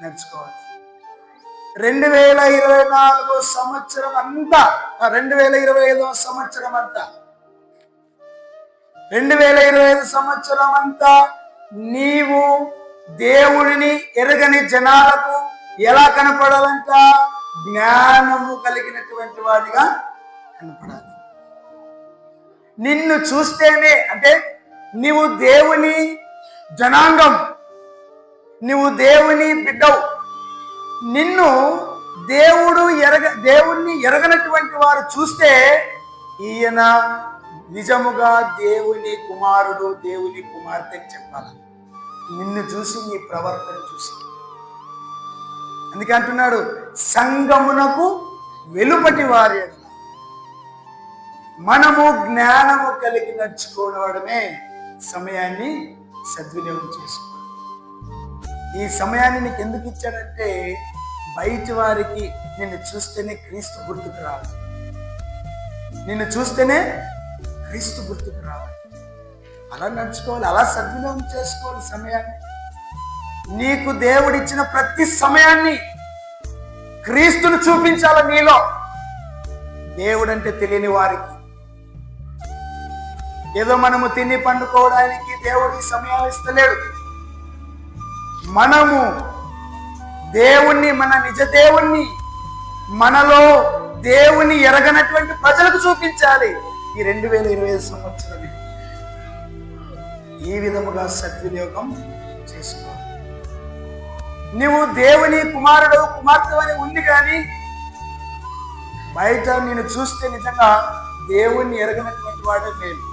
నేర్చుకోవాలి రెండు వేల ఇరవై నాలుగో సంవత్సరం అంతా రెండు వేల ఇరవై ఐదో సంవత్సరం అంతా. రెండు వేల ఇరవై ఐదు సంవత్సరం అంతా నీవు దేవుడిని ఎరగని జనాలకు ఎలా కనపడాలంట? జ్ఞానము కలిగినటువంటి వాడిగా కనపడాలి. నిన్ను చూస్తేనే అంటే నీవు దేవుని జనాంగం నువ్వు దేవుని బిడ్డవు. నిన్ను దేవుడు ఎరగ దేవుణ్ణి ఎరగనటువంటి వారు చూస్తే ఈయన నిజముగా దేవుని కుమారుడు దేవుని కుమార్తె చెప్పాలి. నిన్ను చూసి నీ ప్రవర్తన చూసి. అందుకే అంటున్నాడు సంగమునకు వెలుపటి వారి మనము జ్ఞానము కలిగి నడుచుకోవడమే సమయాన్ని సద్వినియోగం చేసుకోవాలి. ఈ సమయాన్ని నీకు ఎందుకు ఇచ్చాడంటే బయట వారికి నిన్ను చూస్తేనే క్రీస్తు గుర్తుకు రావాలి. నిన్ను చూస్తేనే క్రీస్తు గుర్తుకు రావాలి. అలా నడుచుకోవాలి అలా సద్వినియోగం చేసుకోవాలి సమయాన్ని. నీకు దేవుడిచ్చిన ప్రతి సమయాన్ని క్రీస్తును చూపించాలి నీలో. దేవుడంటే తెలియని వారికి. ఏదో మనము తిని పండుకోవడానికి దేవుడు ఈ సమయాలు ఇస్తలేడు. మనము దేవుణ్ణి మన నిజ దేవుణ్ణి మనలో దేవుని ఎరగనటువంటి ప్రజలకు చూపించాలి. ఈ రెండు వేల ఇరవై ఐదు సంవత్సరమే. ఈ విధముగా సద్వినియోగం చేసుకోవాలి. నువ్వు దేవుని కుమారుడు కుమార్తె అని ఉంది కానీ బయట నేను చూస్తే నిజంగా దేవుణ్ణి ఎరగనటువంటి వాడే నేను.